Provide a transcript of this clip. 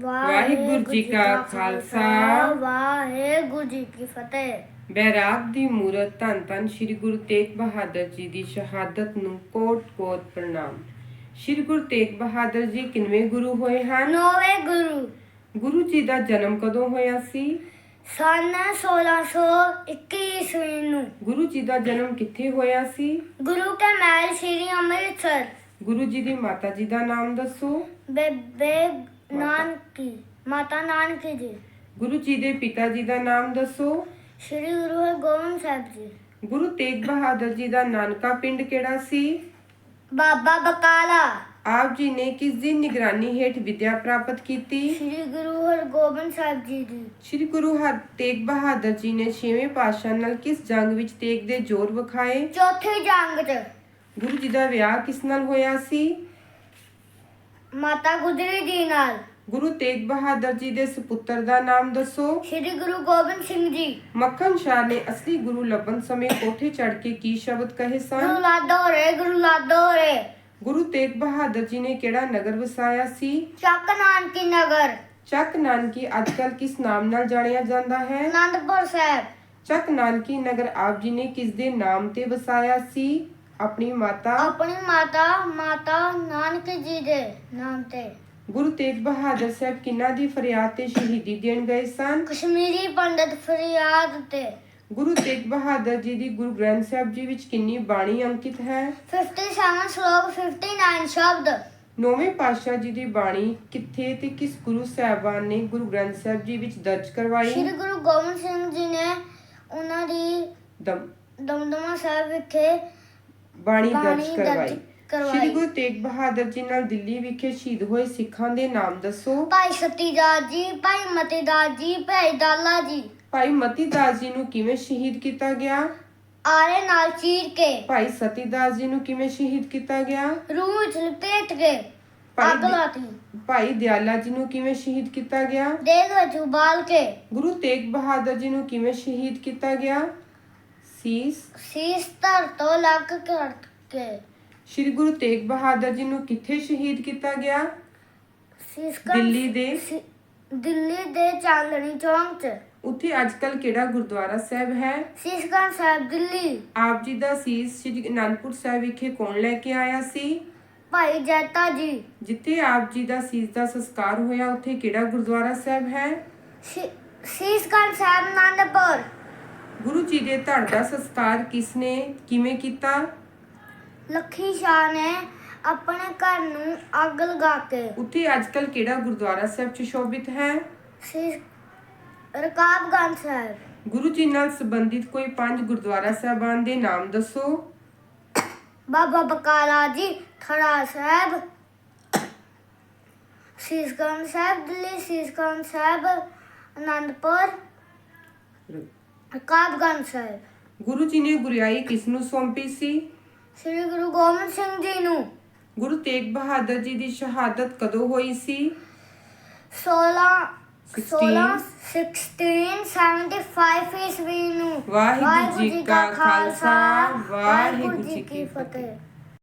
ਵਾਹਿਗੁਰੂ ਜੀ ਕਾ ਖਾਲਸਾ, ਵਾਹਿਗੁਰੂ ਜੀ ਕੀ ਫਤਿਹ। ਬੈਰਾਗ ਦੀ ਮੂਰਤ ਧੰਨ ਧੰਨ ਸ੍ਰੀ ਗੁਰੂ ਤੇਗ ਬਹਾਦਰ ਜੀ ਦੀ ਸ਼ਹਾਦਤ ਨੂੰ ਕੋਟ-ਕੋਟ ਪ੍ਰਣਾਮ। ਸ੍ਰੀ ਗੁਰੂ ਤੇਗ ਬਹਾਦਰ ਜੀ ਕਿੰਨਵੇਂ ਗੁਰੂ ਹੋਏ ਹਨ? ਨੌਵੇਂ ਗੁਰੂ। ਗੁਰੂ ਜੀ ਦਾ ਜਨਮ ਕਦੋਂ ਹੋਇਆ ਸੀ? ਸਨ 1621 ਈਸਵੀ ਨੂੰ। ਗੁਰੂ ਜੀ ਦਾ ਜਨਮ ਕਿੱਥੇ ਹੋਇਆ ਸੀ? ਗੁਰੂ ਕੇ ਮਹਿਲ ਸ੍ਰੀ ਅੰਮ੍ਰਿਤਸਰ। ਗੁਰੂ ਜੀ ਦੀ ਮਾਤਾ ਜੀ ਦਾ ਨਾਮ ਦੱਸੋ। ਬੇਬੇ ਨਾਨਕੀ ਮਾਤਾ ਨਾਨਕੀ ਜੀ। ਗੁਰੂ ਜੀ ਦੇ ਪਿਤਾ ਜੀ ਦਾ ਨਾਮ ਦੱਸੋ। ਸ੍ਰੀ ਗੁਰੂ ਹਰਗੋਬਿੰਦ ਸਾਹਿਬ ਜੀ। ਗੁਰੂ ਤੇਗ ਬਹਾਦਰ ਜੀ ਦਾ ਨਾਨਕਾ ਪਿੰਡ ਕਿਹੜਾ ਸੀ? ਬਾਬਾ ਬਕਾਲਾ। ਆਪ ਜੀ ਨੇ ਕਿਸ ਦੀ ਨਿਗਰਾਨੀ ਹੇਠ ਵਿਦਿਆ ਪ੍ਰਾਪਤ ਕੀਤੀ? ਸ੍ਰੀ ਗੁਰੂ ਹਰਗੋਬਿੰਦ ਸਾਹਿਬ ਜੀ ਦੀ। ਸ਼੍ਰੀ ਗੁਰੂ ਹਰ ਤੇਗ ਬਹਾਦਰ ਜੀ ਨੇ ਛੇਵੇਂ ਪਾਤਸ਼ਾਹ ਨਾਲ ਕਿਸ ਜੰਗ ਵਿੱਚ ਤੇਗ ਦੇ ਜ਼ੋਰ ਵਿਖਾਏ? ਚੌਥੀ ਜੰਗ 'ਚ। ਗੁਰੂ ਜੀ ਦਾ ਵਿਆਹ ਕਿਸ ਨਾਲ ਹੋਇਆ ਸੀ? ਮਾਤਾ ਗੁਜਰੀ ਜੀ ਨਾਲ। ਗੁਰੂ ਤੇਗ ਬਹਾਦਰ ਜੀ ਦੇ ਸੁਪੁੱਤਰ ਦਾ ਨਾਮ ਦੱਸੋ। ਸ੍ਰੀ ਗੁਰੂ ਗੋਬਿੰਦ ਸਿੰਘ ਜੀ। ਮੱਖਣ ਸ਼ਾਹ ਨੇ ਅਸਲੀ ਗੁਰੂ ਲੱਭਣ ਸਮੇਂ ਕੋਠੇ ਚੜ੍ਹ ਕੇ ਕੀ ਸ਼ਬਦ ਕਹੇ ਗੁਰੂ ਸਨ ਲਾਦੋ ਰੇ ਗੁਰੂ ਲਾਦੋ ਰੇ। ਗੁਰੂ ਤੇਗ ਬਹਾਦਰ ਜੀ ਨੇ ਕਿਹੜਾ ਨਗਰ ਵਸਾਇਆ ਸੀ? ਚੱਕ ਨਾਨਕੀ ਨਗਰ। ਚੱਕ ਨਾਨਕੀ ਅੱਜਕੱਲ ਕਿਸ ਨਾਮ ਨਾਲ ਜਾਣਿਆ ਜਾਂਦਾ ਹੈ? ਅਨੰਦਪੁਰ ਸਾਹਿਬ। ਚੱਕ ਨਾਨਕੀ ਨਗਰ ਆਪ ਜੀ ਨੇ ਕਿਸ ਦੇ ਨਾਮ ਤੇ ਵਸਾਇਆ ਸੀ? ਆਪਣੀ ਮਾਤਾ ਆਪਣੀ ਮਾਤਾ ਮਾਤਾ ਨਾਨਕ ਜੀ ਦੇ ਨਾਮ ਤੇ। ਗੁਰੂ ਤੇਗ ਬਹਾਦਰ ਸਾਹਿਬ ਕਿੰਨਾ ਦੀ ਫਰਿਆਦ ਤੇ ਸ਼ਹੀਦੀ ਦੇਣ ਗਏ ਸਨ? ਕਸ਼ਮੀਰੀ ਪੰਡਤ ਫਰਿਆਦ ਤੇ। ਗੁਰੂ ਤੇਗ ਬਹਾਦਰ ਜੀ ਦੀ ਗੁਰੂ ਗ੍ਰੰਥ ਸਾਹਿਬ ਜੀ ਵਿੱਚ ਕਿੰਨੀ ਬਾਣੀ ਅੰਕਿਤ ਹੈ? 57 ਸ਼ਲੋਕ 59 ਸ਼ਬਦ। ਨੌਵੇਂ ਪਾਤਸ਼ਾਹ ਜੀ ਦੀ ਬਾਣੀ ਕਿੱਥੇ ਤੇ ਕਿਸ ਗੁਰੂ ਸਾਹਿਬਾਨ ਨੇ ਗੁਰੂ ਗ੍ਰੰਥ ਸਾਹਿਬ ਜੀ ਵਿੱਚ ਦਰਜ ਕਰਵਾਈ? ਸ੍ਰੀ ਗੁਰੂ ਗੋਬਿੰਦ ਸਿੰਘ ਜੀ ਨੇ ਉਹਨਾਂ ਦੀ ਦਮ ਦਮਦਮਾ ਸਾਹਿਬ ਵਿਖੇ ਬਾਣੀ ਬਾਣੀ ਦਰਜ ਕਰਵਾਈ। ਕਰਵਾਈ। ਸ਼੍ਰੀ ਗੁਰੂ ਤੇਗ ਬਹਾਦਰ ਜੀ ਨਾਲ ਦਿੱਲੀ ਵਿਖੇ ਸ਼ਹੀਦ ਹੋਏ ਸਿੱਖਾਂ ਦੇ ਨਾਮ ਦੱਸੋ। ਭਾਈ ਸਤੀਦਾਸ ਜੀ ਭਾਈ ਮਤੀਦਾਸ ਜੀ ਭਾਈ ਦਾਲਾ ਜੀ। ਭਾਈ ਮਤੀ ਦਾਸ ਜੀ ਨੂੰ ਕਿਵੇਂ ਸ਼ਹੀਦ ਕੀਤਾ ਗਿਆ? ਆਰੇ ਨਾਲ ਚੀਰ ਕੇ। ਭਾਈ ਸਤੀ ਦਾਸ ਜੀ ਨੂੰ ਕਿਵੇਂ ਸ਼ਹੀਦ ਕੀਤਾ ਗਿਆ? ਰੂਹ ਵਿੱਚ ਲਪੇਟ ਕੇ। ਭਾਈ ਅੱਗ ਦੀ- ਲਾਤੀ। ਭਾਈ ਦਿਆਲਾ ਜੀ ਨੂੰ ਕਿਵੇਂ ਸ਼ਹੀਦ ਕੀਤਾ ਗਿਆ? ਦੇਗ ਵਿੱਚ ਉਬਾਲ ਕੇ। ਗੁਰੂ ਤੇਗ ਬਹਾਦਰ ਜੀ ਨੂੰ ਕਿਵੇਂ ਸ਼ਹੀਦ ਕੀਤਾ ਗਿਆ? ਸੀਸ। ਸੀਸ ਧਰ ਤੋਂ ਲੱਗ ਕੱਟ ਕੇ ਸ੍ਰੀ ਗੁਰੂ ਤੇਗ ਬਹਾਦਰ ਜੀ ਨੂੰ ਕਿੱਥੇ ਸ਼ਹੀਦ ਕੀਤਾ ਗਿਆ? ਸੀਸ ਕੱਟ ਦਿੱਲੀ ਦੇ। ਸੀ- ਦਿੱਲੀ ਦੇ ਚਾਂਦਨੀ ਚੌਂਕ 'ਚ। ਉੱਥੇ ਅੱਜਕੱਲ ਕਿਹੜਾ ਗੁਰਦੁਆਰਾ ਸਾਹਿਬ ਹੈ? ਸੀਸਗੰਜ ਸਾਹਿਬ ਦਿੱਲੀ। ਆਪ ਜੀ ਦਾ ਸੀਸ ਸ੍ਰੀ ਅਨੰਦਪੁਰ ਸਾਹਿਬ ਵਿਖੇ ਕੌਣ ਲੈ ਕੇ ਆਇਆ ਸੀ? ਭਾਈ ਜੈਤਾ ਜੀ। ਜਿੱਥੇ ਆਪ ਜੀ ਦਾ ਸੀਸ ਦਾ ਸੰਸਕਾਰ ਹੋਇਆ ਉੱਥੇ ਕਿਹੜਾ ਗੁਰਦੁਆਰਾ ਸਾਹਿਬ ਹੈ? ਸੀ- ਸੀਸਗੰਜ ਸਾਹਿਬ ਆਨੰਦਪੁਰ ਗੁਰੂ ਜੀ ਦੇ ਧੜ ਦਾ ਸੰਸਕਾਰ ਕਿਸ ਨੇ ਕਿਵੇਂ ਕੀਤਾ? ਲੱਖੀ ਸ਼ਾਹ ਨੇ ਆਪਣੇ ਘਰ ਨੂੰ ਅੱਗ ਲਗਾ ਕੇ ਉੱਥੇ ਅੱਜਕੱਲ ਕਿਹੜਾ ਗੁਰਦੁਆਰਾ ਸਾਹਿਬ ਸੁਸ਼ੋਭਿਤ ਹੈ? ਸੀਸ ਰਕਾਬਗੰਜ ਸਾਹਿਬ। ਗੁਰੂ ਜੀ ਨਾਲ ਸੰਬੰਧਿਤ ਕੋਈ ਪੰਜ ਗੁਰਦੁਆਰਾ ਸਾਹਿਬਾਨ ਦੇ ਨਾਮ ਦੱਸੋ? ਬਾਬਾ ਬਕਾਲਾ ਜੀ ਖੜਾ ਸਾਹਿਬ ਸੀਸਗੰਜ ਸਾਹਿਬ ਦਿੱਲੀ ਸੀਸਗੰਜ ਸਾਹਿਬ ਆਨੰਦਪੁਰ ਰਕਾਬਗੰਜ ਸਾਹਿਬ। ਗੁਰੂ ਜੀ ਨੇ ਗੁਰਿਆਈ ਕਿਸ ਨੂੰ ਸੌਂਪੀ ਸੀ? ਸ੍ਰੀ ਗੁਰੂ ਗੋਬਿੰਦ ਸਿੰਘ ਜੀ ਨੂੰ। ਗੁਰੂ ਤੇਗ ਬਹਾਦਰ ਜੀ ਦੀ ਸ਼ਹਾਦਤ ਕਦੋਂ ਹੋਈ ਸੀ? 16 16 1675 ਈਸਵੀ ਨੂੰ। ਵਾਹਿਗੁਰੂ ਜੀ ਕਾ ਖਾਲਸਾ ਵਾਹਿਗੁਰੂ ਜੀ ਕੀ ਫਤਿਹ।